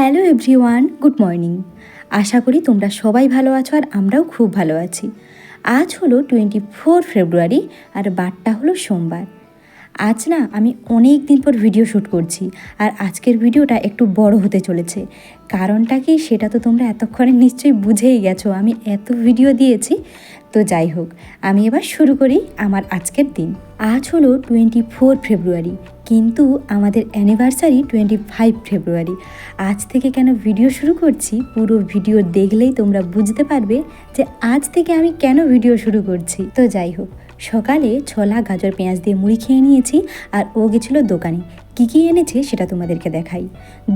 Hello everyone, good morning. আশা করি তোমরা সবাই ভালো আছো আর আমরাও খুব ভালো আছি। আজ হলো টোয়েন্টি ফোর ফেব্রুয়ারি আর বারটা হলো সোমবার। আজ না আমি অনেক দিন পর ভিডিও শ্যুট করছি আর আজকের ভিডিওটা একটু বড় হতে চলেছে। কারণটা কি সেটা তো তোমরা এতক্ষণে নিশ্চয়ই বুঝেই গেছো, আমি এত ভিডিও দিয়েছি। তো যাই হোক, আমি এবার শুরু করি আমার আজকের দিন। আজ হলো টোয়েন্টি ফোর ফেব্রুয়ারি। কিন্তু আমাদের অ্যানিভার্সারি টোয়েন্টি ফাইভ ফেব্রুয়ারি আজ থেকে কেন ভিডিও শুরু করছি? পুরো ভিডিও দেখলেই তোমরা বুঝতে পারবে যে আজ থেকে আমি কেন ভিডিও শুরু করছি। তো যাই হোক, সকালে ছোলা, গাজর, পেঁয়াজ দিয়ে মুড়ি খেয়ে নিয়েছি আর ও গেছিল দোকানে। কী কী এনেছে সেটা তোমাদেরকে দেখাই।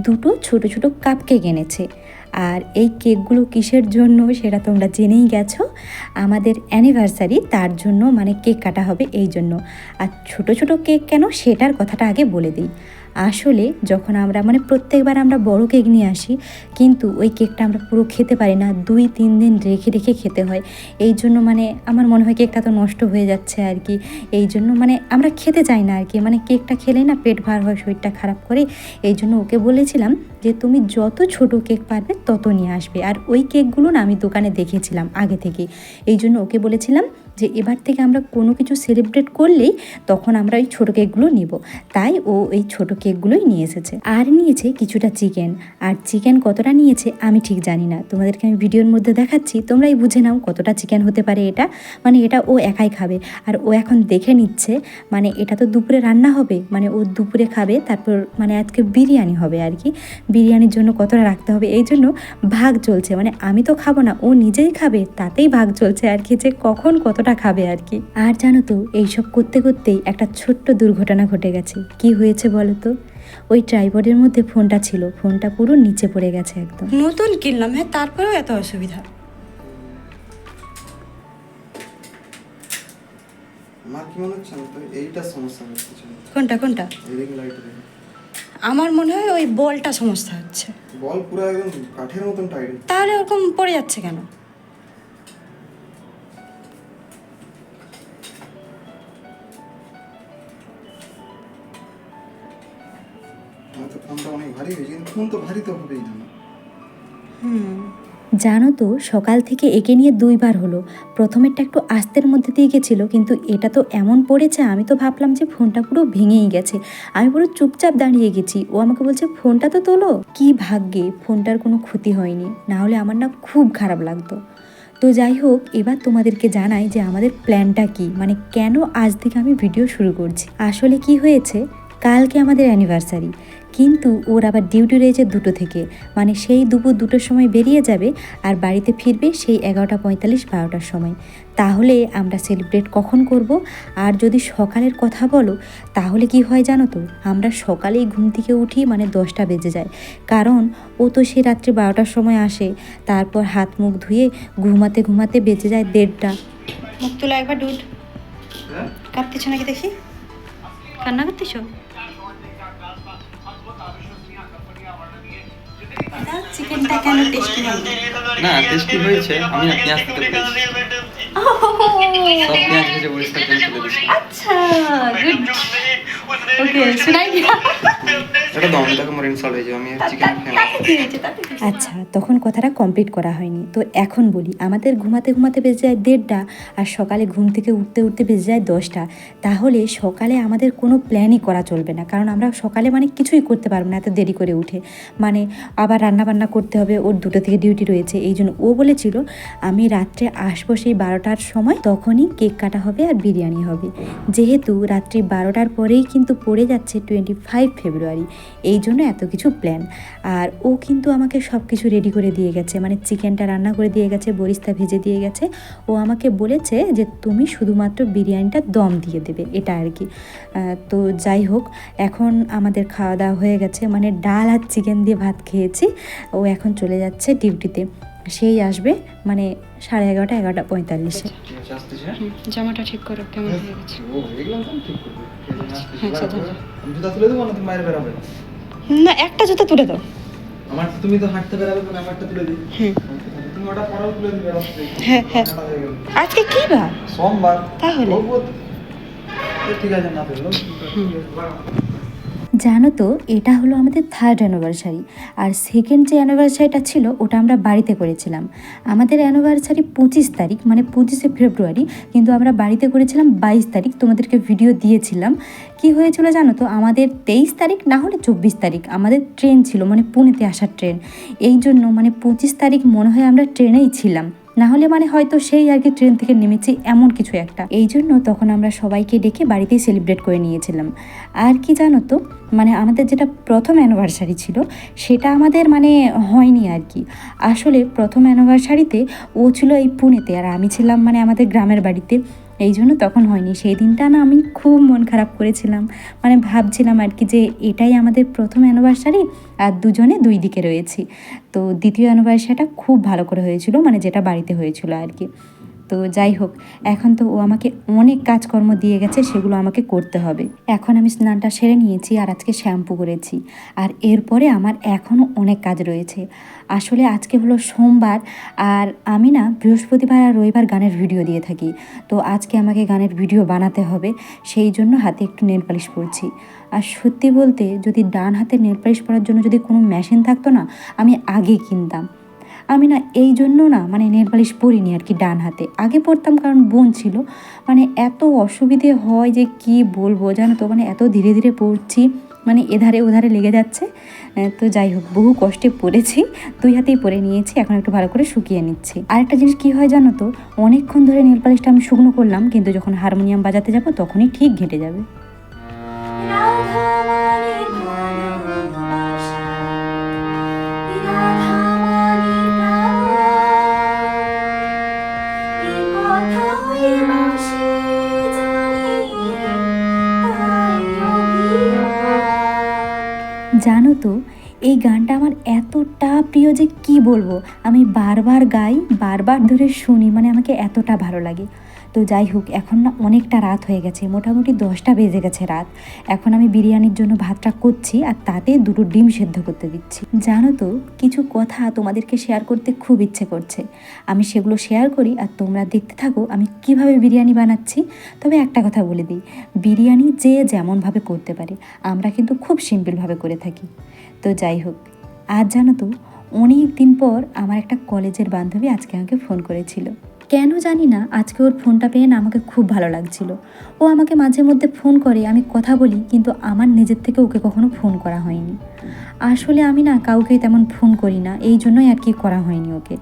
দুটো ছোট ছোট কাপ কেক এনেছে। আর এই কেকগুলো কিসের জন্য সেটা তোমরা জেনেই গেছো? আমাদের অ্যানিভার্সারি তার জন্য মানে কেক কাটা হবে এই জন্য। আর ছোট ছোট কেক কেন? সেটার কথাটা আগে বলে দিই। আসলে যখন আমরা মানে প্রত্যেকবার আমরা বড় কেক নিয়ে আসি, কিন্তু ওই কেকটা আমরা পুরো খেতে পারি না, দুই, তিন দিন রেখে রেখে খেতে হয়। এই জন্য মানে আমার মনে হয় কেকটা তো নষ্ট হয়ে যাচ্ছে আর কি। এই জন্য মানে আমরা খেতে চাই না আর কি। মানে কেকটা খেলেই না পেট ভার হয়, শরীরটা খারাপ করে। এই জন্য ওকে বলেছিলাম যে, তুমি যত ছোট কেক পারবে, তত নিয়ে আসবে। আর ওই কেকগুলো না আমি দোকানে দেখেছিলাম আগে থেকে এই জন্য ওকে বলেছিলাম যে এবার থেকে আমরা কোনো কিছু সেলিব্রেট করলেই তখন আমরা ওই ছোটো কেকগুলো নিব। তাই ও এই ছোটো কেকগুলোই নিয়ে এসেছে। আর নিয়েছে কিছুটা চিকেন আর চিকেন কতটা নিয়েছে আমি ঠিক জানি না। তোমাদেরকে আমি ভিডিওর মধ্যে দেখাচ্ছি। তোমরাই বুঝে নাও কতটা চিকেন হতে পারে এটা। মানে এটা ও একাই খাবে। আর ও এখন দেখে নিচ্ছে মানে এটা তো দুপুরে রান্না হবে। মানে ও দুপুরে খাবে, তারপর মানে আজকে বিরিয়ানি হবে আর কি। বিরিয়ানির জন্য কতটা রাখতে হবে, এই জন্য ভাগ চলছে। মানে আমি তো খাব না, ও নিজেই খাবে, তাতেই ভাগ চলছে আর কি যে কখন কতটা খাবে আর কি? আর জানো তো এইসব করতে করতেই একটা ছোট্ট দুর্ঘটনা ঘটে গেছে। কি হয়েছে বলো তো? ওই ট্রাইপডের মধ্যে ফোনটা ছিল ফোনটা পুরো নিচে পড়ে গেছে একদম। নতুন কিনলাম হ্যাঁ তারপরেও এত অসুবিধা। মনে কোনটা কোনটা? আমার মনে হয় ওই বলটা সমস্যা হচ্ছে। বল পুরো একদম কাঠের মতন টাইট তাহলে ওরকম পড়ে যাচ্ছে কেন? ফোন তো জানো তো, সকাল থেকে একে নিয়ে দুইবার হলো। প্রথমেরটা একটু আস্তের মধ্যে দিয়ে গেছিল, কিন্তু এটা তো এমন পড়েছে, আমি তো ভাবলাম যে ফোনটা পুরো ভেঙেই গেছে। আমি পুরো চুপচাপ দাঁড়িয়ে গেছি। ও আমাকে বলছে, ফোনটা তো তোলো? কি ভাগ্যে, ফোনটার কোনো ক্ষতি হয়নি। না হলে আমার না খুব খারাপ লাগতো। তো যাই হোক, এবার তোমাদেরকে জানাই যে আমাদের প্ল্যানটা কি মানে কেন আজ থেকে আমি ভিডিও শুরু করছি। আসলে কি হয়েছে? কালকে আমাদের অ্যানিভার্সারি। কিন্তু ওর আবার ডিউটি রয়েছে দুটো থেকে। মানে সেই দুপুর দুটোর সময় বেরিয়ে যাবে আর বাড়িতে ফিরবে সেই এগারোটা পঁয়তাল্লিশ বারোটার সময়। তাহলে আমরা সেলিব্রেট কখন করব? আর যদি সকালের কথা বলো তাহলে কি হয় জানো তো? আমরা সকালেই ঘুম থেকে উঠি মানে দশটা বেজে যায়। কারণ ও তো সে রাত্রি বারোটার সময় আসে তারপর হাত মুখ ধুয়ে ঘুমাতে ঘুমাতে বেজে যায় দেড়টা। মুখ তুলে একবার ডুড কাঁদতেছ নাকি দেখি? কান্না করতেছ? চিকেনটা কেন টেস্টি হবে না টেস্টি হয়েছে আমি আপনি আসতে আচ্ছা গুড ওকে শুনাই দিয়া হয়ে যাবে আমি চিকেন? আচ্ছা তখন কথাটা কমপ্লিট করা হয়নি। তো এখন বলি আমাদের ঘুমাতে ঘুমাতে বেজে যায় দেড়টা আর সকালে ঘুম থেকে উঠতে উঠতে বেজে যায় দশটা। তাহলে সকালে আমাদের কোনো প্ল্যানই করা চলবে না কারণ আমরা সকালে মানে কিছুই করতে পারব না এত দেরি করে উঠে। মানে আবার রান্না বান্না করতে হবে ওর দুটো থেকে ডিউটি রয়েছে এই জন্য ও বলেছিল আমি রাত্রে আসব সেই বারোটার সময় তখনই কেক কাটা হবে আর বিরিয়ানি হবে। যেহেতু রাত্রি বারোটার পরেই কিন্তু পড়ে যাচ্ছে টোয়েন্টি ফাইভ ফেব্রুয়ারি এই জন্য এত কিছু প্ল্যান আর ও কিন্তু আমাকে সব কিছু রেডি করে দিয়ে গেছে মানে চিকেনটা রান্না করে দিয়ে গেছে বরিস্তা ভেজে দিয়ে গেছে। ও আমাকে বলেছে যে তুমি শুধুমাত্র বিরিয়ানিটা দম দিয়ে দেবে। এটা আর কি। তো যাই হোক এখন আমাদের খাওয়া দাওয়া হয়ে গেছে। মানে ডাল আর চিকেন দিয়ে ভাত খেয়েছি। ও এখন চলে যাচ্ছে ডিউটিতে সেই আসবে মানে সাড়ে এগারোটা এগারোটা পঁয়তাল্লিশে। হ্যাঁ জামাটা ঠিক করো কেমন হয়ে গেছে? না একটা জুতা তুলে দাও। আমার তুমি তো হাঁটতে বেরাবে না আমারটা তুলে দিই। তুমি ওটা পরাও তুলে দিবে হ্যাঁ, হ্যাঁ। আজকে কি বার সোমবার। তাহলে? ঠিক আছে না জানো তো, এটা হলো আমাদের থার্ড অ্যানিভার্সারি আর সেকেন্ড যে অ্যানিভার্সারিটা ছিল, ওটা আমরা বাড়িতে করেছিলাম। আমাদের অ্যানিভার্সারি পঁচিশ তারিখ মানে পঁচিশে ফেব্রুয়ারি, কিন্তু আমরা বাড়িতে করেছিলাম বাইশ তারিখ, তোমাদেরকে ভিডিও দিয়েছিলাম। কি হয়েছিল জানো তো, আমাদের তেইশ তারিখ না হলে চব্বিশ তারিখ, আমাদের ট্রেন ছিল মানে পুনেতে আসার ট্রেন এই জন্য মানে পঁচিশ তারিখ মনে হয় আমরা ট্রেনেই ছিলাম। না হলে মানে হয়তো সেই আর কি ট্রেন থেকে নেমেছি এমন কিছু একটা। এই জন্য তখন আমরা সবাইকে ডেকে বাড়িতেই সেলিব্রেট করে নিয়েছিলাম। আর কি জানো তো মানে আমাদের যেটা প্রথম অ্যানিভার্সারি ছিল, সেটা আমাদের মানে হয়নি আর কি। আসলে প্রথম অ্যানিভার্সারিতে ও ছিল এই পুনেতে, আর আমি ছিলাম মানে আমাদের গ্রামের বাড়িতে। এই জন্য তখন হয়নি। সেই দিনটা না আমি খুব মন খারাপ করেছিলাম। মানে ভাবছিলাম আর কি যে এটাই আমাদের প্রথম অ্যানিভার্সারি আর দুজনে দুই দিকে রয়েছি। তো দ্বিতীয় অ্যানিভার্সারিটা খুব ভালো করে হয়েছিল মানে যেটা বাড়িতে হয়েছিল আর কি। তো যাই হোক, এখন তো ও আমাকে অনেক কাজকর্ম দিয়ে গেছে, সেগুলো আমাকে করতে হবে। এখন আমি স্নানটা সেরে নিয়েছি আর আজকে শ্যাম্পু করেছি। আর এরপরে আমার এখনও অনেক কাজ রয়েছে। আসলে আজকে হলো সোমবার, আর আমি না বৃহস্পতিবার আর রবিবার গানের ভিডিও দিয়ে থাকি। তো আজকে আমাকে গানের ভিডিও বানাতে হবে, সেই জন্য হাতে একটু নেল পালিশ পরছি। আর সত্যি বলতে যদি ডান হাতে নেল পালিশ পরার জন্য যদি কোনো মেশিন থাকতো না, আমি আগে কিনতাম। আমি না এই জন্য না মানে নেল পালিশ পরিনি আর কি ডান হাতে। আগে পরতাম কারণ বোন ছিল। মানে এত অসুবিধে হয় যে কি বলব জানো তো? মানে এত ধীরে ধীরে পড়ছি মানে এধারে ওধারে লেগে যাচ্ছে। তো যাই হোক, বহু কষ্টে পড়েছি। দুই হাতেই পরে নিয়েছি, এখন একটু ভালো করে শুকিয়ে নিচ্ছি। আরেকটা জিনিস কি হয় জানো তো? অনেকক্ষণ ধরে নেল পালিশটা আমি শুকনো করলাম, কিন্তু যখন হারমোনিয়াম বাজাতে যাব তখনই ঠিক ঘেটে যাবে। জানো তো এই গানটা আমার এতটা প্রিয় যে কি বলব? আমি বারবার গাই, বারবার ধরে শুনি মানে আমাকে এতটা ভালো লাগে। তো যাই হোক, এখন না অনেকটা রাত হয়ে গেছে, মোটামুটি দশটা বেজে গেছে রাত। এখন আমি বিরিয়ানির জন্য ভাতটা করছি আর তাতে দুটো ডিম সেদ্ধ করতে দিচ্ছি। জানো তো, কিছু কথা তোমাদেরকে শেয়ার করতে খুব ইচ্ছে করছে। আমি সেগুলো শেয়ার করি আর তোমরা দেখতে থাকো আমি কীভাবে বিরিয়ানি বানাচ্ছি। তবে একটা কথা বলে দিই, বিরিয়ানি যে যেমনভাবে করতে পারে, আমরা কিন্তু খুব সিম্পলভাবে করে থাকি। তো যাই হোক, আর জানো তো অনেক দিন পর আমার একটা কলেজের বান্ধবী আজকে আমাকে ফোন করেছিল। কেন জানি না, আজকে ওর ফোনটা পেয়ে না আমাকে খুব ভালো লাগছিল। ও আমাকে মাঝে মধ্যে ফোন করে, আমি কথা বলি, কিন্তু আমার নিজের থেকে ওকে কখনো ফোন করা হয়নি। আসলে আমি না কাউকে তেমন ফোন করি না, এই জন্যই আর কি করা হয়নি ওকে।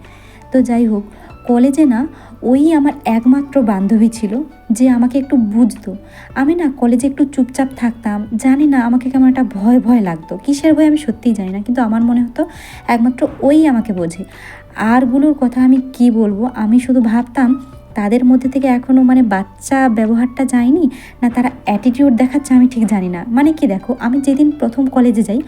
তো যাই হোক কলেজে না ওই আমার একমাত্র বান্ধবী ছিল যে আমাকে একটু বুঝতো। আমি না কলেজে একটু চুপচাপ থাকতাম, জানি না আমাকে কেমন একটা ভয় ভয় লাগতো। কিসের ভয় আমি সত্যিই জানি না, কিন্তু আমার মনে হতো একমাত্র ওই আমাকে বোঝে। আরগুলোর কথা আমি কি বলব, আমি শুধু ভাবতাম তাদের মধ্যে থেকে এখনও মানে বাচ্চা ব্যবহারটা যায়নি, না তারা অ্যাটিটিউড দেখাচ্ছে আমি ঠিক জানি না। মানে কি দেখো, আমি যেদিন প্রথম কলেজে যাই,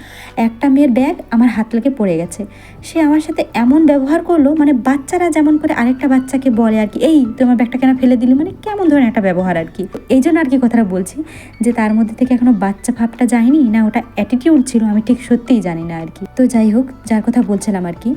একটা মেয়ের ব্যাগ আমার হাত লেগে পড়ে গেছে। সে আমার সাথে এমন ব্যবহার করল মানে বাচ্চারা যেমন করে আরেকটা বাচ্চাকে বলে আর কি, এই, তোমার ব্যাগটা কেন ফেলে দিলি? মানে কেমন ধরনের একটা ব্যবহার আর কি। এই জন্য আর কি কথাটা বলছি, যে তার মধ্যে থেকে এখনও বাচ্চা ভাবটা যায়নি, না ওটা অ্যাটিটিউড ছিল, আমি ঠিক সত্যিই জানি না আর কি। তো যাই হোক, যার কথা বলছিলাম আর কি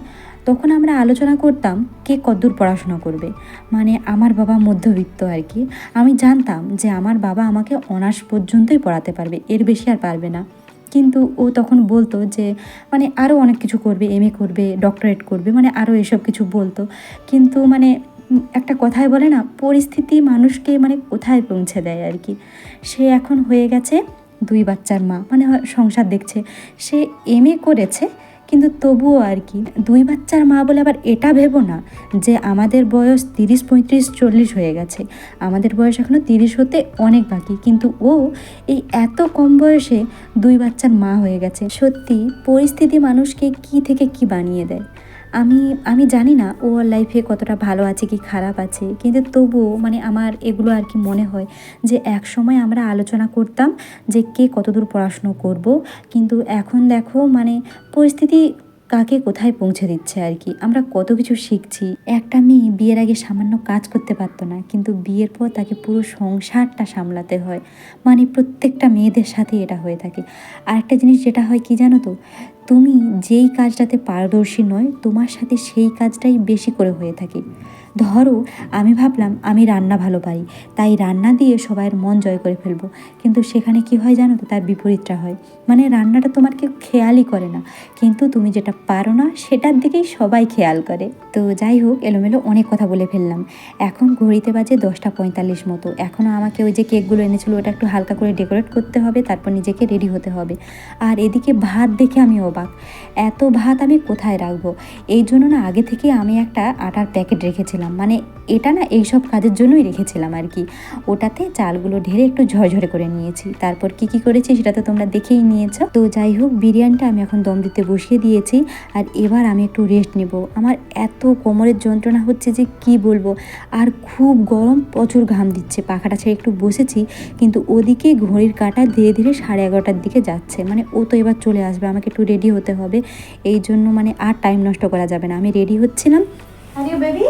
তখন আমরা আলোচনা করতাম কে কদ্দূর পড়াশোনা করবে। মানে আমার বাবা মধ্যবিত্ত আর কি। আমি জানতাম যে আমার বাবা আমাকে অনার্স পর্যন্তই পড়াতে পারবে, এর বেশি আর পারবে না। কিন্তু ও তখন বলতো যে মানে আরও অনেক কিছু করবে, এম করবে, ডক্টরেট করবে মানে আরও এসব কিছু বলতো। কিন্তু মানে একটা কথায় বলে না, পরিস্থিতি মানুষকে মানে কোথায় পৌঁছে দেয় আর কি। সে এখন হয়ে গেছে দুই বাচ্চার মা মানে সংসার দেখছে। সে এম করেছে কিন্তু তবুও আর কি, দুই বাচ্চার মা বলে আবার এটা ভেবো না যে আমাদের বয়স তিরিশ, পঁয়ত্রিশ, চল্লিশ হয়ে গেছে। আমাদের বয়স এখনও তিরিশ হতে অনেক বাকি, কিন্তু ও এই এত কম বয়সে দুই বাচ্চার মা হয়ে গেছে। সত্যি, পরিস্থিতি মানুষকে কি থেকে কি বানিয়ে দেয়? আমি আমি জানি না ও লাইফে কতটা ভালো আছে কি খারাপ আছে। কিন্তু তবুও মানে আমার এগুলো আর কি মনে হয় যে এক সময় আমরা আলোচনা করতাম যে কে কতদূর পড়াশুনো করব। কিন্তু এখন দেখো মানে পরিস্থিতি কাকে কোথায় পৌঁছে দিচ্ছে আর কি? আমরা কত কিছু শিখছি। একটা মেয়ে বিয়ের আগে সামান্য কাজ করতে পারতো না, কিন্তু বিয়ের পর তাকে পুরো সংসারটা সামলাতে হয়। মানে প্রত্যেকটা মেয়েদের সাথে এটা হয়ে থাকে। আর একটা জিনিস যেটা হয় কি জানো তো? তুমি যেই কাজটাতে পারদর্শী নয়, তোমার সাথে সেই কাজটাই বেশি করে হয়ে থাকে। ধরো, আমি ভাবলাম আমি রান্না ভালো পারি তাই রান্না দিয়ে সবাইয়ের মন জয় করে ফেলব। কিন্তু সেখানে কি হয় জানো তো, তার বিপরীতটা হয়। মানে রান্নাটা তোমার কেউ খেয়ালই করে না। কিন্তু তুমি যেটা পারো না, সেটার দিকেই সবাই খেয়াল করে। তো যাই হোক, এলোমেলো অনেক কথা বলে ফেললাম। এখন ঘড়িতে বাজে দশটা পঁয়তাল্লিশ মতো। এখনও আমাকে ওই যে কেকগুলো এনেছিল, ওটা একটু হালকা করে ডেকোরেট করতে হবে, তারপর নিজেকে রেডি হতে হবে। আর এদিকে ভাত দেখে আমি অবাক। এত ভাত আমি কোথায় রাখব? এই জন্য না, আগে থেকে আমি একটা আটার প্যাকেট রেখেছিলাম। মানে এটা না এইসব কাজের জন্যই রেখেছিলাম আর কি। ওটাতে চালগুলো ঢেলে একটু ঝরঝরে করে নিয়েছি। তারপর কি কি করেছি সেটা তো তোমরা দেখেই নিয়েছো। তো যাই হোক, বিরিয়ানিটা আমি এখন দম দিতে বসিয়ে দিয়েছি। আর এবার আমি একটু রেস্ট নেব। আমার এত কোমরের যন্ত্রণা হচ্ছে যে কি বলব? আর খুব গরম প্রচুর ঘাম দিচ্ছে। পাখাটা ছেড়ে একটু বসেছি, কিন্তু ওদিকে ঘড়ির কাঁটা ধীরে ধীরে সাড়ে এগারোটার দিকে যাচ্ছে। মানে ও তো এবার চলে আসবে, আমাকে একটু রেডি হতে হবে। এই জন্য মানে আর টাইম নষ্ট করা যাবে না। আমি রেডি হচ্ছিলাম। আরে বেবি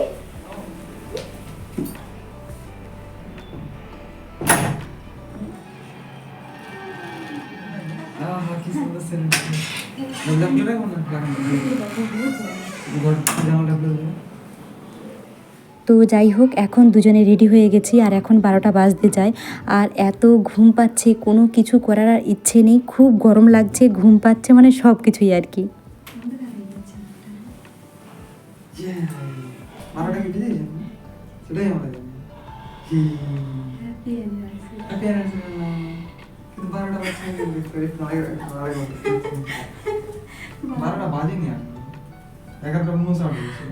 তো যাই হোক এখন দুজনে রেডি হয়ে গেছি আর এখন বারোটা বাজতে যায়। আর এত ঘুম পাচ্ছে কোনো কিছু করার আর ইচ্ছে নেই খুব গরম লাগছে ঘুম পাচ্ছে মানে সব কিছুই আর কি। বারোটা বারোটা বাজেনি আর। এগারোটা উনষাট হয়েছে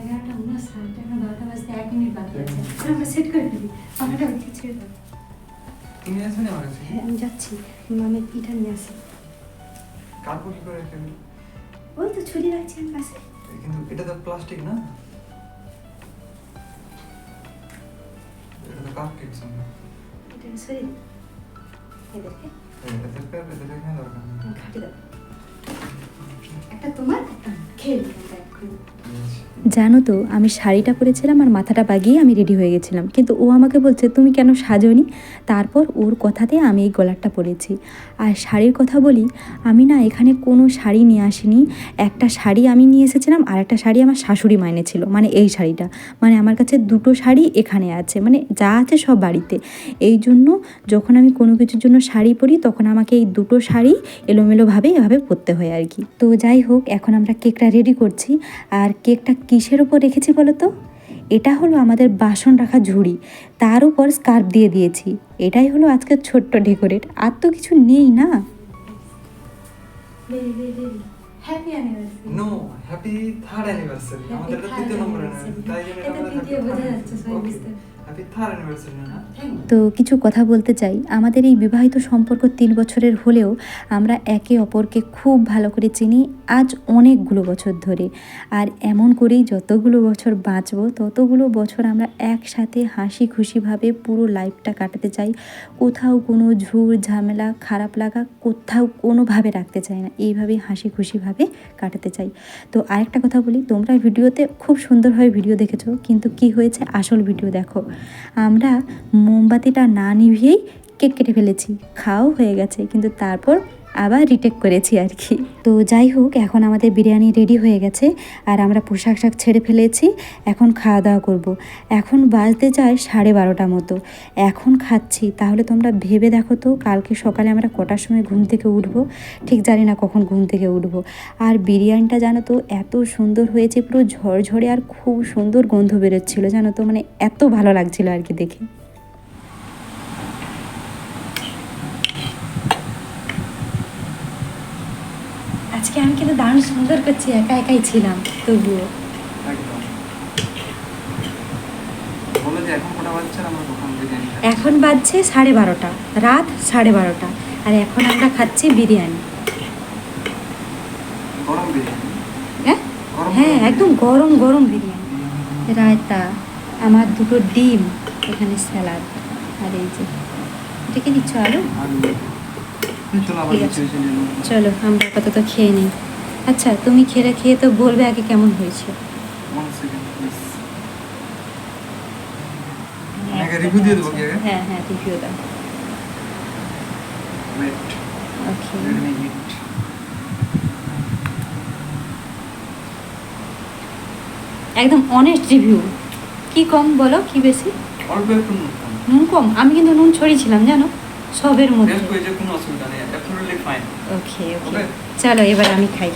এগারোটা উনষাট এখন দশটা বাজতে এক মিনিট বাকি আছে। আমরা সেট করে দিবি পাখাটা উঠে ছেড়ে দাও। তুমি আসবে না আমার কাছে? হ্যাঁ আমি যাচ্ছি। আমি পিঠা নিয়ে আসি। কাপড় কি করে রাখেন ওই তো ছুরি রাখছি কিন্তু এটা তো প্লাস্টিক না। এটা তো কাপ কেক সঙ্গে এটা সরি। এদেরকে দরকার খাটি দাও। একটা তোমার একটা আমার। জানো তো, আমি শাড়িটা পরেছিলাম আর মাথাটা বাগিয়ে আমি রেডি হয়ে গেছিলাম। কিন্তু ও আমাকে বলছে, তুমি কেন সাজোনি? তারপর ওর কথাতে আমি এই গলারটা পরেছি। আর শাড়ির কথা বলি, আমি না এখানে কোনো শাড়ি নিয়ে আসিনি। একটা শাড়ি আমি নিয়ে এসেছিলাম আর একটা শাড়ি আমার শাশুড়ি মাইনে ছিল মানে এই শাড়িটা। মানে আমার কাছে দুটো শাড়ি এখানে আছে মানে যা আছে সব বাড়িতে। এই জন্য যখন আমি কোনো কিছুর জন্য শাড়ি পরি, তখন আমাকে এই দুটো শাড়ি এলোমেলোভাবে এভাবে পরতে হয় আর কি। তো যাই হোক, এখন আমরা কেকটা রেডি করছি। আর কেকটা কিসের ওপর রেখেছি বলো তো? এটা হলো আমাদের বাসন রাখা ঝুড়ি। তার উপর স্কার্ফ দিয়ে দিয়েছি। এটাই হলো আজকের ছোট্ট ডেকোরেট। আর তো কিছু নেই না? Baby baby baby happy anniversary no happy third anniversary আমাদের তৃতীয় নম্বর অ্যানিভার্সারি তাই জন্য এটা তৃতীয় বোঝা যাচ্ছে, সবাই বুঝতে। অ্যানিভার্সারি না তো কিছু কথা বলতে চাই। আমাদের এই বিবাহিত সম্পর্ক তিন বছরের হলেও আমরা একে অপরকে খুব ভালো করে চিনি আজ অনেকগুলো বছর ধরে। আর এমন করেই যতগুলো বছর বাঁচবো ততগুলো বছর আমরা একসাথে হাসি খুশিভাবে পুরো লাইফটা কাটাতে চাই। কোথাও কোনো ঝুর ঝামেলা খারাপ লাগা কোথাও কোনোভাবে রাখতে চাই না। এইভাবেই হাসি খুশিভাবে কাটাতে চাই। তো আরেকটা কথা বলি তোমরা ভিডিওতে খুব সুন্দরভাবে ভিডিও দেখেছ কিন্তু কি হয়েছে? আসল ভিডিও দেখো। আমরা মোমবাতিটা না নিভিয়েই কেক কেটে ফেলেছি। খাও হয়ে গেছে। কিন্তু তারপর আবার রিটেক করেছি আর কি তো যাই হোক, এখন আমাদের বিরিয়ানি রেডি হয়ে গেছে আর আমরা পোশাক শাক ছেড়ে ফেলেছি। এখন খাওয়া দাওয়া করব। এখন বাজতে যায় সাড়ে বারোটা মতো। এখন খাচ্ছি। তাহলে তোমরা ভেবে দেখো তো, কালকে সকালে আমরা কটার সময় ঘুম থেকে উঠবো? ঠিক জানি না কখন ঘুম থেকে উঠবো। আর বিরিয়ানিটা জানো তো, এত সুন্দর হয়েছে, পুরো ঝরঝরে আর খুব সুন্দর গন্ধ বেরোচ্ছিলো। জানো তো মানে এত ভালো লাগছিল আর কি দেখে। আজকে আমি কিন্তু দারুণ সুন্দর করছি একা একাই ছিলাম তবুও। এখন বাজছে সাড়ে বারোটা রাত সাড়ে বারোটা আর এখন আমরা খাচ্ছি বিরিয়ানি। হ্যাঁ? হ্যাঁ একদম গরম গরম বিরিয়ানি। রায়তা আমার দুটো ডিম এখানে স্যালাড আর এই যে এটা কি দিচ্ছ আলু। চলো আমরা আপাতত খেয়ে নিই। আচ্ছা তুমি খেলে খেয়ে তো বলবে আগে কেমন হয়েছে। দিয়ে দেবো হ্যাঁ হ্যাঁ রিভিউ দাও। Wait, okay let me eat. একদম অনেস্ট রিভিউ কি কম বলো কি বেশি? অল্প একটু নুন কম? আমি কিন্তু নুন ছড়িয়েছিলাম জানো? সবের মধ্যে কোনো অসুবিধা নেই। ওকে ওকে. চলো এবার আমি খাই।